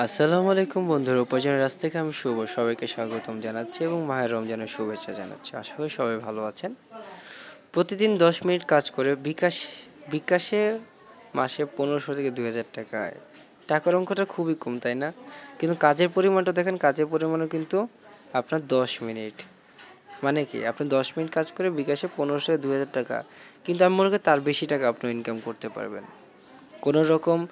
আসসালামু আলাইকুম বন্ধুরা উপার্জনের রাস্তা থেকে আমি শুভ, সবাইকে স্বাগতম জানাচ্ছি এবং মাহের রমজানের শুভেচ্ছা জানাচ্ছি। আশা করি সবাই ভালো আছেন। প্রতিদিন দশ মিনিট কাজ করে বিকাশ, বিকাশে মাসে পনেরোশো থেকে দুই হাজার টাকা আয়। টাকার অঙ্কটা খুবই কম, তাই না? কিন্তু কাজের পরিমাণটা দেখেন, কাজের পরিমাণও কিন্তু আপনার দশ মিনিট। মানে কি? আপনি দশ মিনিট কাজ করে বিকাশে পনেরোশো থেকে দু হাজার টাকা। কিন্তু আমি মনে করি তার বেশি টাকা আপনি ইনকাম করতে পারবেন। কোনো রকম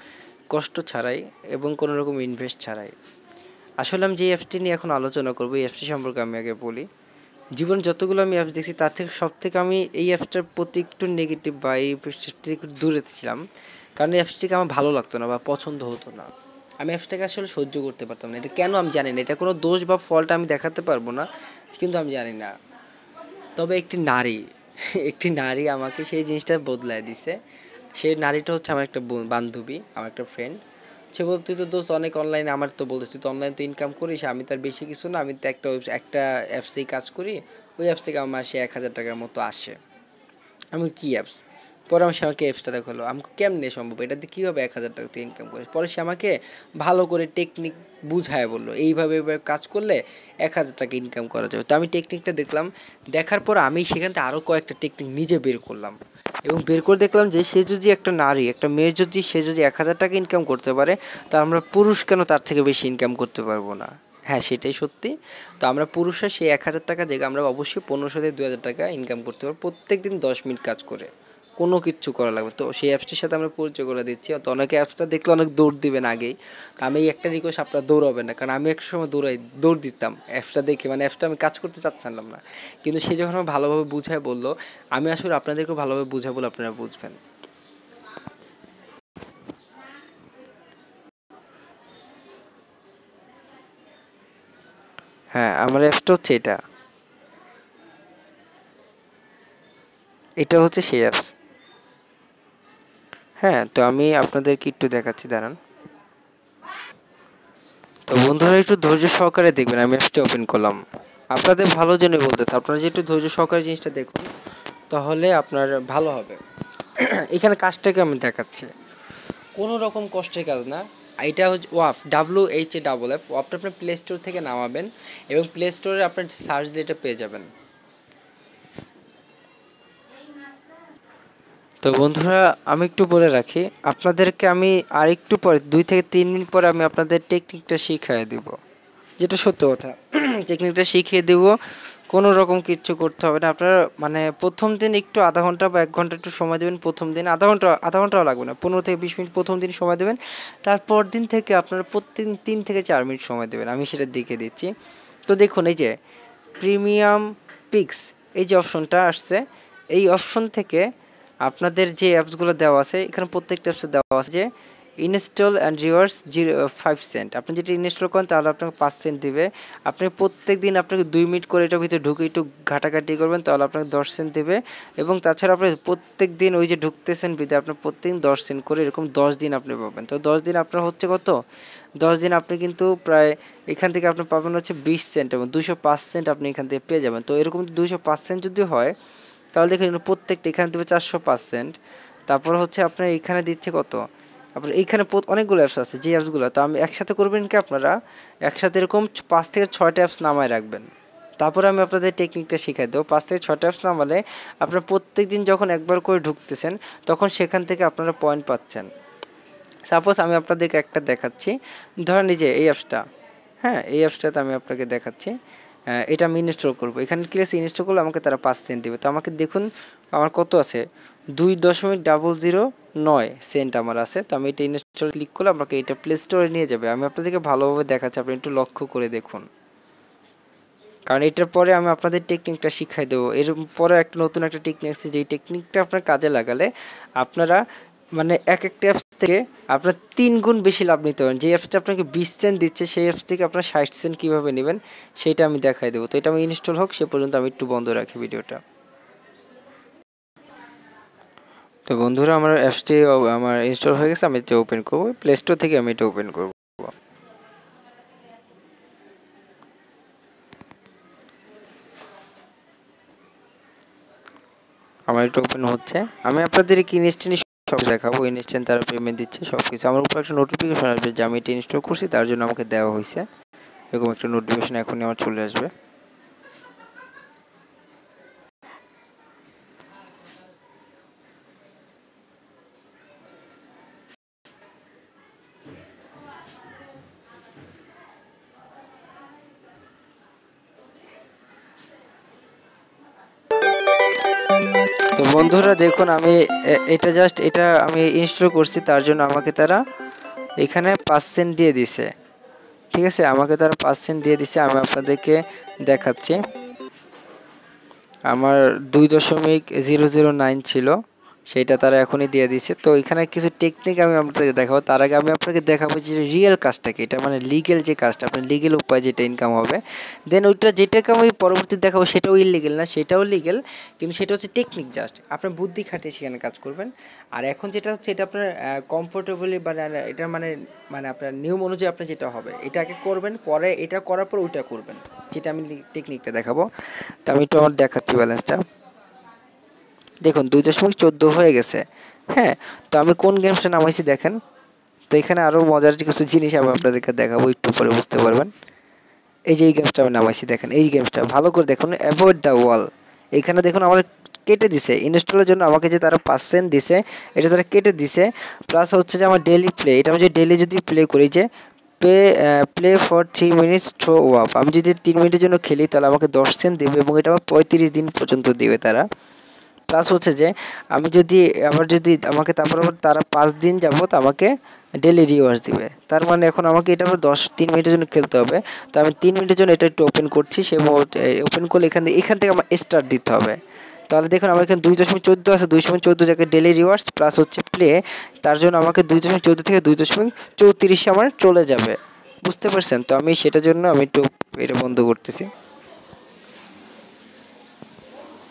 কষ্ট ছাড়াই এবং কোনো রকম ইনভেস্ট ছাড়াই। আসলে আমি যে অ্যাপসটি নিয়ে এখন আলোচনা করব, এই অ্যাপসটি সম্পর্কে আমি আগে বলি। জীবন যতগুলো আমি অ্যাপস দেখছি, তার থেকে সব থেকে আমি এই অ্যাপসটার প্রতি একটু নেগেটিভ বা এই অ্যাপসটি একটু দূরে ছিলাম। কারণ এই অ্যাপসটিকে আমার ভালো লাগতো না বা পছন্দ হতো না। আমি অ্যাপসটাকে আসলে সহ্য করতে পারতাম না। এটা কেন আমি জানি না? এটা কোনো দোষ বা ফলটা আমি দেখাতে পারব না, কিন্তু আমি জানি না। তবে একটি নারী একটি নারী আমাকে সেই জিনিসটা বদলায় দিছে। সেই নারীটা হচ্ছে আমার একটা বান্ধবী, আমার একটা ফ্রেন্ড সে বলতে, তুই তো দোস্ত অনেক অনলাইনে আমার তো বলতেছি তো অনলাইনে তো ইনকাম করিস, আমি তো আর বেশি কিছু না, আমি তো একটা একটা অ্যাপসেই কাজ করি, ওই অ্যাপস থেকে আমার মাসে এক হাজার টাকার মতো আসে। আমি কী অ্যাপস পরে আমার সে আমাকে অ্যাপসটা দেখাল আমাকে কেমনে সম্ভব? এটাতে কীভাবে এক হাজার টাকা তুই ইনকাম করিস? পরে সে আমাকে ভালো করে টেকনিক বুঝায় বলল, এইভাবে এইভাবে কাজ করলে এক হাজার টাকা ইনকাম করা যাবে। তো আমি টেকনিকটা দেখলাম, দেখার পর আমি সেখান থেকে আরও কয়েকটা টেকনিক নিজে বের করলাম। এবং বের করে দেখলাম যে সে যদি একটা নারী, একটা মেয়ে যদি, সে যদি এক হাজার টাকা ইনকাম করতে পারে, তা আমরা পুরুষ কেন তার থেকে বেশি ইনকাম করতে পারব না? হ্যাঁ সেটাই সত্যি। তো আমরা পুরুষরা সেই এক হাজার টাকা জায়গায় আমরা অবশ্যই পনেরোশো থেকে দু হাজার টাকা ইনকাম করতে পারব প্রত্যেক দিন দশ মিনিট কাজ করে। কোনো কিচ্ছু করা লাগবে তো সেই অ্যাপসটির সাথে আমরা পরিচয় করে দিচ্ছি। তো অনেকে অ্যাপসটা দেখলে অনেক দৌড় দিবেন আগেই। আমি একটা রিকোয়েস্ট আপনারা দৌড়াবেন না। কারণ আমি এক সময় দৌড়াই, দৌড় দিতাম অ্যাপসটা দেখে। মানে অ্যাপসটা আমি কাজ করতে চাচ্ছিলাম না। কিন্তু সে যখন আমার ভালোভাবে বুঝায় বলল, আমি আসলে আপনাদেরকেও ভালোভাবে বুঝাই বলে আপনারা বুঝবেন। হ্যাঁ আমার অ্যাপসটা হচ্ছে এটা। এটা হচ্ছে সেই অ্যাপস হ্যাঁ তো আমি আপনাদেরকে একটু দেখাচ্ছি, দাঁড়ান। তো বন্ধুরা, একটু ধৈর্য সহকারে দেখবেন, আমি অ্যাপসটা ওপেন করলাম। আপনাদের ভালো জন্য বলতে আপনারা যে একটু ধৈর্য সহকারে জিনিসটা দেখুন, তাহলে আপনার ভালো হবে। এখানে কাজটাকে আমি দেখাচ্ছি। কোনো রকম কষ্টের কাজ না। এটা হচ্ছে Waff W H A double F ওয়াফটা আপনি প্লে স্টোর থেকে নামাবেন এবং প্লে স্টোরে আপনার সার্চ দিয়ে এটা পেয়ে যাবেন। তো বন্ধুরা, আমি একটু বলে রাখি, আপনাদেরকে আমি আর একটু পরে, দুই থেকে তিন মিনিট পরে আমি আপনাদের টেকনিকটা শিখিয়ে দিব। যেটা সত্য কথা টেকনিকটা শিখিয়ে দেব, কোনো রকম কিচ্ছু করতে হবে না। আপনারা মানে প্রথম দিন একটু আধা ঘণ্টা বা এক ঘণ্টা একটু সময় দেবেন, প্রথম দিন আধা ঘণ্টা, আধা ঘন্টাও লাগবে না, পনেরো থেকে বিশ মিনিট প্রথম দিন সময় দেবেন। তারপর দিন থেকে আপনারা প্রত্যেক তিন থেকে চার মিনিট সময় দেবেন, আমি সেটা দেখে দিচ্ছি। তো দেখুন, এই যে প্রিমিয়াম পিক্স এই যে অপশনটা আসছে, এই অপশন থেকে আপনাদের যে অ্যাপসগুলো দেওয়া আছে, এখানে প্রত্যেকটা অ্যাপসে দেওয়া আছে যে install and rewards zero five cent আপনি যেটা ইনস্টল করেন, তাহলে আপনাকে পাঁচ সেন্ট দেবে। আপনি প্রত্যেক দিন আপনাকে দুই মিনিট করে এটার ভিতরে ঢুকে একটু ঘাটাঘাটি করবেন, তাহলে আপনাকে দশ সেন্ট দেবে। এবং তাছাড়া আপনি প্রত্যেক দিন ওই যে ঢুকতেছেন বিদে আপনার প্রত্যেক দশ সেন্ট করে এরকম দশ দিন আপনি পাবেন। তো দশ দিন আপনার হচ্ছে কত? দশ দিন আপনি কিন্তু প্রায় এখান থেকে আপনি পাবেন হচ্ছে বিশ সেন্ট এবং দুশো পাঁচ সেন্ট আপনি এখান থেকে পেয়ে যাবেন। তো এরকম দুশো পাঁচ সেন্ট যদি হয় তাহলে দেখুন প্রত্যেকটা, এখানে দেবে চারশো পার্সেন্ট তারপর হচ্ছে আপনার এখানে দিচ্ছে কত? আপনার এইখানে অনেকগুলো অ্যাপস আছে যে অ্যাপসগুলো তো আমি একসাথে করবেন কি আপনারা? একসাথে এরকম পাঁচ থেকে ছয়টা অ্যাপস নামায় রাখবেন। তারপরে আমি আপনাদের টেকনিকটা শিখাই দেবো। পাঁচ থেকে ছয়টা অ্যাপস নামালে আপনার প্রত্যেক দিন যখন একবার করে ঢুকতেছেন, তখন সেখান থেকে আপনারা পয়েন্ট পাচ্ছেন। সাপোজ আমি আপনাদেরকে একটা দেখাচ্ছি। ধরেন এই যে, এই অ্যাপসটা হ্যাঁ এই অ্যাপসটাতে আমি আপনাকে দেখাচ্ছি। এটা আমি ইনস্টল করব। এখানে ক্লাস ইনস্টল করলে আমাকে তারা পাঁচ সেন্ট দেবে। তো আমাকে দেখুন, আমার কত আছে? দুই দশমিক ডাবল জিরো নয় সেন্ট আমার আছে। তো আমি এটা ইনস্টল ক্লিক করলে আমাকে এটা প্লে স্টোরে নিয়ে যাবে। আমি আপনাদেরকে ভালোভাবে দেখাচ্ছি, আপনি একটু লক্ষ্য করে দেখুন। কারণ এটার পরে আমি আপনাদের টেকনিকটা শিখাই দেবো। এর পরে একটা নতুন একটা টেকনিক আছে, যেই টেকনিকটা আপনার কাজে লাগালে আপনারা মানে এক একটা অ্যাপস থেকে আপনার তিন গুণ বেশি লাভ নিতে পারেন। যে অ্যাপসটা আপনাকে বিশ সেন্ট দিচ্ছে, সেই অ্যাপস থেকে আপনার ষাট সেন্ট কীভাবে নেবেন, সেটা আমি দেখাই দেবো। তো এটা আমি ইনস্টল হোক, সে পর্যন্ত আমি একটু বন্ধ রাখি ভিডিওটা। তো বন্ধুরা, আমার অ্যাপসটি আমার ইনস্টল হয়ে গেছে, আমি এটা ওপেন করব। প্লে স্টোর থেকে আমি এটা ওপেন করব। আমার এটা ওপেন হচ্ছে। আমি আপনাদের কি জিনিসটা সব দেখাবো ইনস্ট্যান্ট তারা পেমেন্ট দিচ্ছে সব কিছু আমার উপর একটা নোটিফিকেশন আসবে যে আমি এটা ইনস্টল করছি, তার জন্য আমাকে দেওয়া হয়েছে এরকম একটা নোটিফিকেশন এখনই আমার চলে আসবে। বন্ধুরা, দেখুন, আমি এটা জাস্ট এটা আমি ইনস্টল করছি, তার জন্য আমাকে তারা এখানে পার্সেন্ট দিয়ে দিছে। ঠিক আছে? আমাকে তারা পার্সেন্ট দিয়ে দিছে, আমি আপনাদেরকে দেখাচ্ছি। আমার দুই দশমিক জিরো জিরো নাইন ছিল। সেটা তারা এখনই দিয়ে দিচ্ছে তো এখানে কিছু টেকনিক আমি আপনাকে দেখাবো। তার আগে আমি আপনাকে দেখাবো যে রিয়েল কাজটা কি? এটা মানে লিগেল যে কাজটা, আপনার লিগেল উপায় যেটা ইনকাম হবে। দেন ওইটা যেটাকে আমি পরবর্তী দেখাবো সেটাও ইলিগেল না, সেটাও লিগেল কিন্তু সেটা হচ্ছে টেকনিক জাস্ট আপনার বুদ্ধি খাটিয়ে সেখানে কাজ করবেন। আর এখন যেটা হচ্ছে, এটা আপনার কমফোর্টেবলি মানে এটা মানে মানে আপনার নিয়ম অনুযায়ী আপনার যেটা হবে এটাকে করবেন, পরে এটা করার পর ওইটা করবেন। যেটা আমি টেকনিকটা দেখাবো। তো আমি একটু আমার দেখাচ্ছি ব্যালেন্সটা দেখুন, দুই দশমিক চোদ্দ হয়ে গেছে। হ্যাঁ তো আমি কোন গেমসটা নামাইছি দেখেন। তো এখানে আরও মজার কিছু জিনিস আমি আপনাদেরকে দেখাবো, একটু পরে বুঝতে পারবেন। এই যে এই গেমসটা আমি নামাইছি দেখেন, এই গেমসটা ভালো করে দেখুন অ্যাভয়েড দ্য ওয়াল এইখানে দেখুন, আমার কেটে দিছে। ইনস্টলের জন্য আমাকে যে তারা পার্সেন্ট দিছে, এটা তারা কেটে দিছে। প্লাস হচ্ছে যে আমার ডেলি প্লে এটা আমি যদি ডেলি যদি প্লে করি যে, pay play for three minutes through Waff আমি যদি তিন মিনিটের জন্য খেলি, তাহলে আমাকে দশ সেন্ট দেবে এবং এটা আমার পঁয়ত্রিশ দিন পর্যন্ত দেবে তারা। প্লাস হচ্ছে যে, আমি যদি আবার যদি আমাকে তারপর আবার তারা পাঁচ দিন যাবত আমাকে ডেলি রিওয়ার্স দিবে। তার মানে এখন আমাকে এটা দশ, তিন মিনিটের জন্য খেলতে হবে। তো আমি তিন মিনিটের জন্য এটা একটু ওপেন করছি, সে ওপেন করলে এখান থেকে এখান থেকে আমার স্টার্ট দিতে হবে। তাহলে দেখুন, আমার এখানে দুই দশমিক চোদ্দ আছে, দুই দশমিক চোদ্দ জায়গায় ডেলি রিওয়ার্স প্লাস হচ্ছে প্লে তার জন্য আমাকে দুই দশমিক চোদ্দ থেকে দুই দশমিক চৌত্রিশে আমার চলে যাবে। বুঝতে পারছেন? তো আমি সেটার জন্য আমি একটু এটা বন্ধ করতেছি।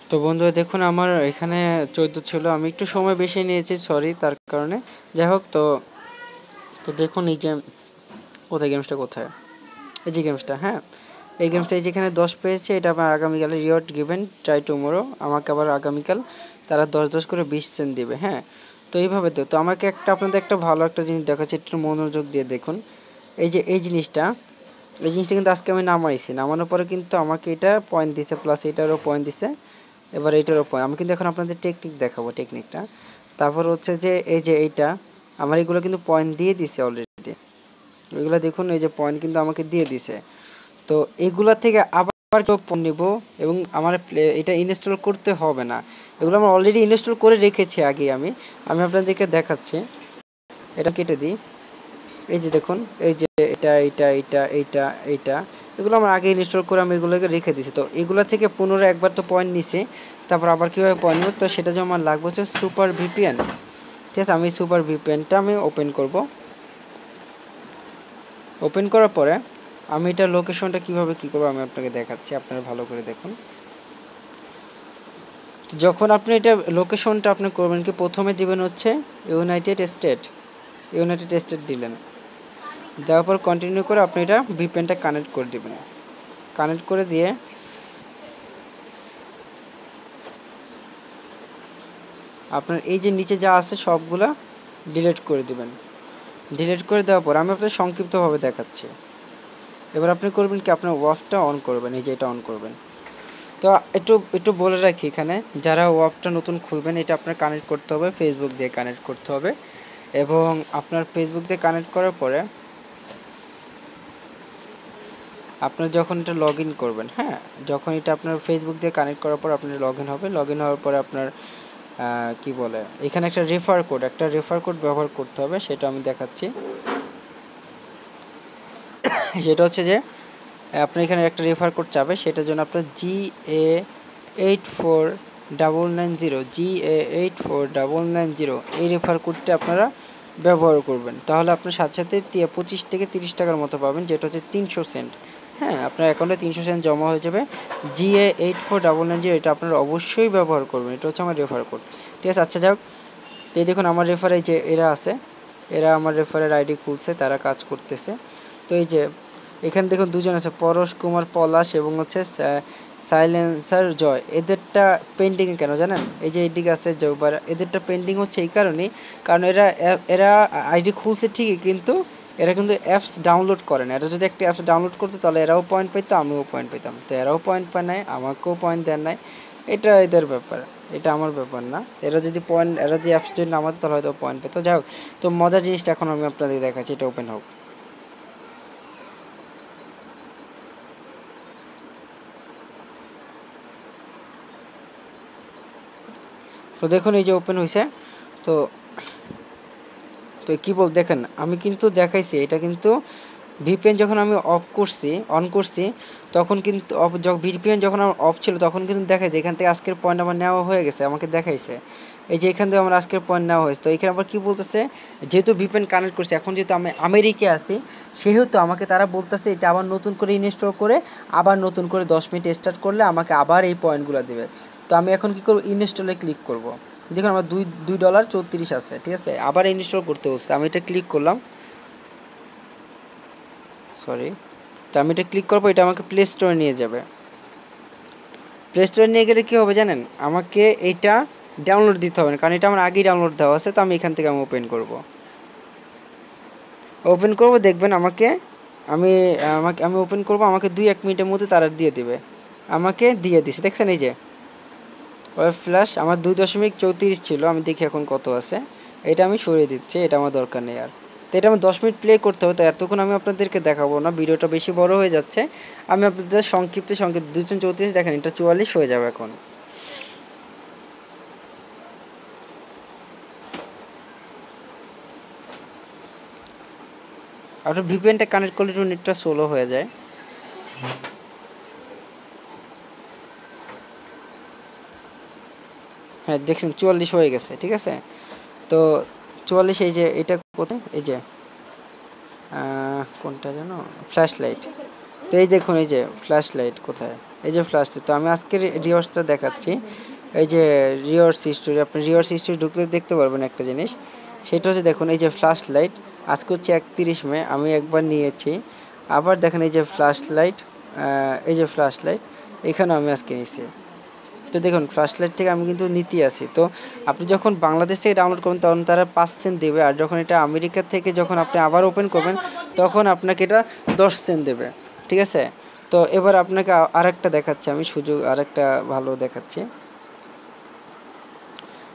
তো বন্ধুরা, দেখুন আমার এখানে চোদ্দ ছিল। আমি একটু সময় বেশি নিয়েছি সরি তার কারণে। যাই হোক, তো তো দেখুন এই যে, কোথায় গেমসটা কোথায়? এই যে গেমসটা হ্যাঁ? এই গেমসটা যেখানে দশ পেয়েছে, এটা আমার আগামীকালে রিওয়ার্ড গিভেন ট্রাই টুমোরো আমাকে আবার আগামীকাল তারা দশ দশ করে বিশ সেন্ট দিবে হ্যাঁ? তো এইভাবে তো তো আমাকে একটা, আপনাদের একটা ভালো একটা জিনিস দেখাচ্ছে, একটু মনোযোগ দিয়ে দেখুন। এই যে, এই জিনিসটা এই জিনিসটা কিন্তু আজকে আমি নামাইছি, নামানোর পরে কিন্তু আমাকে এটা পয়েন্ট দিছে প্লাস এটারও পয়েন্ট দিছে। এবার এইটার উপর, আমি কিন্তু এখন আপনাদের টেকনিক দেখাবো টেকনিকটা তারপর হচ্ছে যে, এই যে এইটা, আমার এগুলো কিন্তু পয়েন্ট দিয়ে দিছে অলরেডি এগুলো দেখুন, এই যে পয়েন্ট কিন্তু আমাকে দিয়ে দিছে। তো এগুলা থেকে আবার কেউ নিব এবং আমার এটা ইনস্টল করতে হবে না। এগুলো আমার অলরেডি ইনস্টল করে রেখেছি আগে আমি। আমি আপনাদেরকে দেখাচ্ছি। এটা কেটে দিই। এই যে দেখুন, এই যে এটা, এইটা এইটা এইটা এইটা। এগুলো আমার আগে ইনস্টল করে আমি এগুলোকে রেখে দিছি তো এগুলো থেকে পুনরায় একবার তো পয়েন্ট নিছে, তারপর আবার কীভাবে পয়েন্ট নেব? তো সেটা যে আমার লাগবে হচ্ছে সুপার ভিপিএন ঠিক আছে, আমি সুপার ভিপিএনটা আমি ওপেন করব। ওপেন করার পরে আমি এটা লোকেশনটা কীভাবে কি করব আমি আপনাকে দেখাচ্ছি, আপনারা ভালো করে দেখুন। যখন আপনি এটা লোকেশনটা আপনি করবেন কি, প্রথমে দিবেন হচ্ছে ইউনাইটেড স্টেট ইউনাইটেড স্টেট দিলেন। দেওয়ার পর কন্টিনিউ করে আপনি এটা ভিপেনটা কানেক্ট করে দেবেন। কানেক্ট করে দিয়ে আপনার এই যে নিচে যা আছে সবগুলা ডিলিট করে দিবেন। ডিলিট করে দেওয়ার পর আমি আপনার সংক্ষিপ্তভাবে দেখাচ্ছি। এবার আপনি করবেন কি, আপনার ওয়াফটা অন করবেন, এই যে এটা অন করবেন। তো একটু একটু বলে রাখি এখানে, যারা ওয়াফটা নতুন খুলবেন, এটা আপনার কানেক্ট করতে হবে ফেসবুক দিয়ে কানেক্ট করতে হবে। এবং আপনার ফেসবুক দিয়ে কানেক্ট করার পরে আপনার যখন এটা লগ ইন করবেন হ্যাঁ? যখন এটা আপনার ফেসবুক দিয়ে কানেক্ট করার পর আপনার লগ ইন হবে। লগ ইন হওয়ার পরে আপনার কি বলে? এখানে একটা রেফার কোড একটা রেফার কোড ব্যবহার করতে হবে, সেটা আমি দেখাচ্ছি। সেটা হচ্ছে যে আপনার এখানে একটা রেফার কোড চাবে সেটার জন্য আপনার G A eight four double nine zero G A eight four double nine zero এই রেফার কোডটা আপনারা ব্যবহার করবেন। তাহলে আপনার সাথে সাথে পঁচিশ থেকে তিরিশ টাকার মতো পাবেন, যেটা হচ্ছে তিনশো সেন্ট হ্যাঁ আপনার অ্যাকাউন্টে তিনশো সেন্ট জমা হয়ে যাবে। G A eight four double nine zero এটা আপনারা অবশ্যই ব্যবহার করবেন। এটা হচ্ছে আমার রেফার কোড ঠিক আছে আচ্ছা যাক তো দেখুন, আমার রেফারে যে এরা আছে, এরা আমার রেফারের আইডি খুলছে, তারা কাজ করতেছে। তো এই যে, এখানে দেখুন, দুজন আছে, পরশ কুমার পলাশ এবং হচ্ছে সাইলেন্সার জয়। এদেরটা পেন্টিং কেন জানেন? এই যে এইদিকে আছে এদেরটা পেন্টিং হচ্ছে এই কারণেই, কারণ এরা এরা আইডি খুলছে ঠিকই, কিন্তু এরা কিন্তু অ্যাপস ডাউনলোড করে না। এরা যদি একটা অ্যাপস ডাউনলোড করতো, তাহলে এরাও পয়েন্ট পেতো আমিও পয়েন্ট পেতাম তো এরাও পয়েন্ট পায় নাই, আমাকেও পয়েন্ট দেন নাই। এটা এদের ব্যাপার, এটা আমার ব্যাপার না। এরা যদি পয়েন্ট এরা যদি অ্যাপস যদি নামাতো, তাহলে হয়তো পয়েন্ট পেতো। যাই হোক, তো মজার জিনিসটা এখন আমি আপনাদের দেখাচ্ছি, এটা ওপেন হোক। তো দেখুন, এই যে ওপেন হয়েছে তো তো কী বল, দেখেন, আমি কিন্তু দেখাইছি, এটা কিন্তু ভিপিএন যখন আমি অফ করছি অন করছি, তখন কিন্তু অফ ভিপিএন যখন আমার অফ ছিল, তখন কিন্তু দেখাইছে, এখান থেকে আজকের পয়েন্ট আমার নেওয়া হয়ে গেছে, আমাকে দেখাইছে। এই যে এখান থেকে আমার আজকের পয়েন্ট নেওয়া হয়েছে, তো এখানে আবার কী বলতেছে, যেহেতু ভিপিএন কানেক্ট করছে, এখন যেহেতু আমি আমেরিকায় আছি, সেহেতু আমাকে তারা বলতেছে, এটা আবার নতুন করে ইনস্টল করে, আবার নতুন করে দশ মিনিট স্টার্ট করলে আমাকে আবার এই পয়েন্টগুলো দেবে। তো আমি এখন কী করব ইনস্টলে ক্লিক করব। দেখুন আমার দুই দুই ডলার চৌত্রিশ আছে, ঠিক আছে? আবার ইনস্টল করতে হচ্ছে আমি এটা ক্লিক করলাম। সরি তো আমি এটা ক্লিক করব এটা আমাকে প্লে স্টোরে নিয়ে যাবে। প্লে স্টোরে নিয়ে গেলে কী হবে জানেন? আমাকে এইটা ডাউনলোড দিতে হবে না কারণ এটা আমার আগেই ডাউনলোড দেওয়া আছে, তো আমি এখান থেকে আমি ওপেন করব। ওপেন করব, দেখবেন আমাকে, আমি আমাকে, আমি ওপেন করব, আমাকে দুই, এক মিনিটের মধ্যে তারা দিয়ে দিবে। আমাকে দিয়ে দিছে, দেখছেন এই যে? ওয়েব ফ্ল্যাশ আমার দুই দশমিক চৌত্রিশ ছিল, আমি দেখি এখন কত আছে। এটা আমি সরিয়ে দিচ্ছি, এটা আমার দরকার নেই আর। তো এটা আমার দশ মিনিট প্লে করতে হবে, তো এতক্ষণ আমি আপনাদেরকে দেখাবো না, ভিডিওটা বেশি বড় হয়ে যাচ্ছে। আমি আপনাদের সংক্ষিপ্ত সংক্ষিপ্ত দুজন চৌত্রিশ দেখেন, এটা চুয়াল্লিশ হয়ে যাবে এখন। আপনার ভিপিএনটা কানেক্ট করলে একটু নেটটা স্লো হয়ে যায়। হ্যাঁ দেখছেন চুয়াল্লিশ হয়ে গেছে, ঠিক আছে? তো চুয়াল্লিশ এই যে, এটা কোথায়? এই যে কোনটা যেন? ফ্ল্যাশ লাইট তো এই দেখুন, এই যে ফ্ল্যাশ লাইট কোথায়? এই যে ফ্ল্যাশ লাইট তো আমি আজকের রিওয়ার্সটা দেখাচ্ছি। এই যে রিওয়ার্স হিস্টোরি, আপনি রিওয়ার্স হিস্টোরি ঢুকলে দেখতে পারবেন একটা জিনিস। সেটা হচ্ছে দেখুন, এই যে ফ্ল্যাশ লাইট আজকে হচ্ছে একত্রিশ মে, আমি একবার নিয়েছি। আবার দেখেন এই যে ফ্ল্যাশ লাইট এই যে ফ্ল্যাশ লাইট এখানেও আমি আজকে নিয়েছি। তো দেখুন লাইট থেকে আমি কিন্তু নিতে আসি। তো আপনি যখন বাংলাদেশ থেকে ডাউনলোড করবেন, তখন তারা পাঁচ সেন্ট দেবে। আর যখন এটা আমেরিকা থেকে যখন আপনি আবার ওপেন করবেন, তখন আপনাকে এটা দশ সেন্ট দেবে। ঠিক আছে? তো এবার আপনাকে আরেকটা দেখাচ্ছি আমি, সুযোগ আরেকটা ভালো দেখাচ্ছি।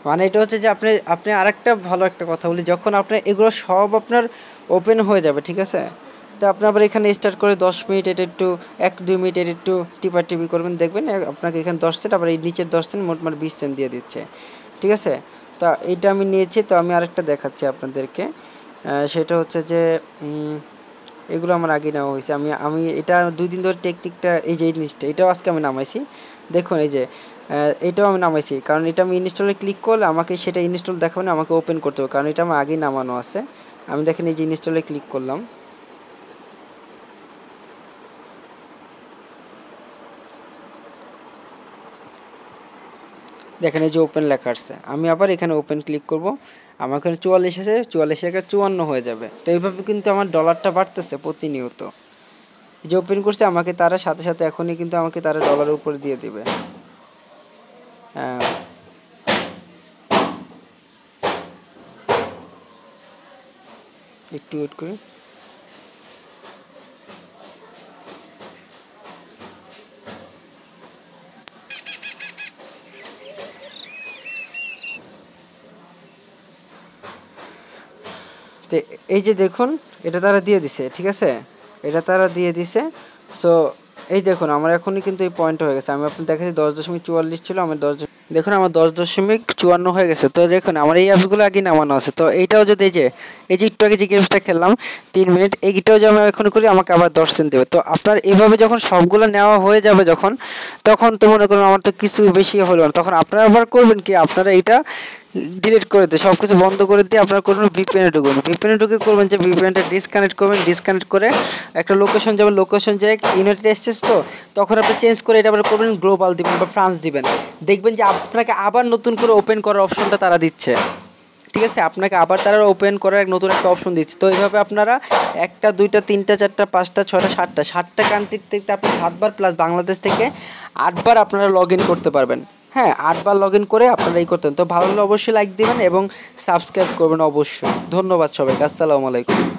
মানে এটা হচ্ছে যে আপনি আপনি আরেকটা ভালো একটা কথা বলি, যখন আপনার এগুলো সব আপনার ওপেন হয়ে যাবে, ঠিক আছে? তো আপনি আবার এখানে স্টার্ট করে দশ মিনিট এটা একটু এক, দুই মিনিট এটা একটু টিপা টিপি করবেন, দেখবেন আপনাকে এখানে দশ সেন্ট আবার এই নিচের দশ সেন্ট মোটমাট বিশ সেন্ট দিয়ে দিচ্ছে। ঠিক আছে? তা এইটা আমি নিয়েছি, তো আমি আরেকটা দেখাচ্ছি আপনাদেরকে। সেটা হচ্ছে যে এগুলো আমার আগে নেওয়া হয়েছে। আমি আমি এটা দুই দিন ধরে টেকনিকটা এই যে এই জিনিসটা, এটাও আজকে আমি নামাইছি। দেখুন, এই যে এটাও আমি নামাইছি। কারণ এটা আমি ইনস্টলে ক্লিক করলে আমাকে সেটা ইনস্টল দেখাবে না, আমাকে ওপেন করতে হবে। কারণ এটা আমার আগেই নামানো আছে। আমি দেখেন এই যে ইনস্টলে ক্লিক করলাম। দেখেন এই যে ওপেন লেখা আসছে। আমি আবার এখানে ওপেন ক্লিক করব। আমার এখানে চুয়াল্লিশ আছে, চুয়াল্লিশ থেকে চুয়ান্ন হয়ে যাবে। তো এইভাবে কিন্তু আমার ডলারটা বাড়তেছে প্রতিনিয়ত। যে ওপেন করছে, আমাকে তারা সাথে সাথে এখনই কিন্তু আমাকে তারা ডলারের উপরে দিয়ে দিবে। একটু ওয়েট করি। তো, এই যে দেখুন, এটা তারা দিয়ে দিছে, ঠিক আছে? এটা তারা দিয়ে দিছে। সো এই দেখুন, আমার এখনই কিন্তু এই পয়েন্ট হয়ে গেছে। আমি আপনি দেখাচ্ছি, দশ দশমিক চুয়াল্লিশ ছিল, আমার দশ দেখুন, আমার দশ দশমিক চুয়ান্ন হয়ে গেছে। তো দেখুন, আমার এই অ্যাপসগুলো আগে নামানো আছে। তো এইটাও যদি এই যে এই যে একটু আগে যে গেমসটা খেললাম, তিন মিনিট এইটাও যে আমি এখন করি আমাকে আবার দশ সেন্ট দেবে। তো আপনার এভাবে যখন সবগুলো নেওয়া হয়ে যাবে যখন, তখন তো মনে করুন আমার তো কিছু বেশি হলো না। তখন আপনারা আবার করবেন কি? আপনারা এইটা ডিলিট করে দিয়ে সব কিছু বন্ধ করে দিয়ে আপনার করবেন ভিপিএনে ঢুকবেন ভিপিএনে ঢুকে করবেন যে ভিপিএনটা ডিসকানেক্ট করবেন ডিসকানেক্ট করে একটা লোকেশন যাবেন লোকেশন যায় ইউনাইটেড স্টেটস তো, তখন আপনি চেঞ্জ করে এটা আবার করবেন গ্লোবাল দিবেন বা ফ্রান্স দিবেন। দেখবেন যে আপনাকে আবার নতুন করে ওপেন করার অপশনটা তারা দিচ্ছে। ঠিক আছে? আপনাকে আবার তারা ওপেন করার এক নতুন একটা অপশন দিচ্ছে। তো এইভাবে আপনারা একটা, দুইটা, তিনটা, চারটা, পাঁচটা ছটা সাতটা সাতটা কান্ট্রি থেকে আপনি সাতবার প্লাস বাংলাদেশ থেকে আটবার আপনারা লগ ইন করতে পারবেন। হ্যাঁ আটবার লগ ইন করে আপনারা এই করতেন। তো ভালো হলে অবশ্যই লাইক দেবেন এবং সাবস্ক্রাইব করবেন অবশ্যই। ধন্যবাদ সবাইকে। আসসালামু আলাইকুম।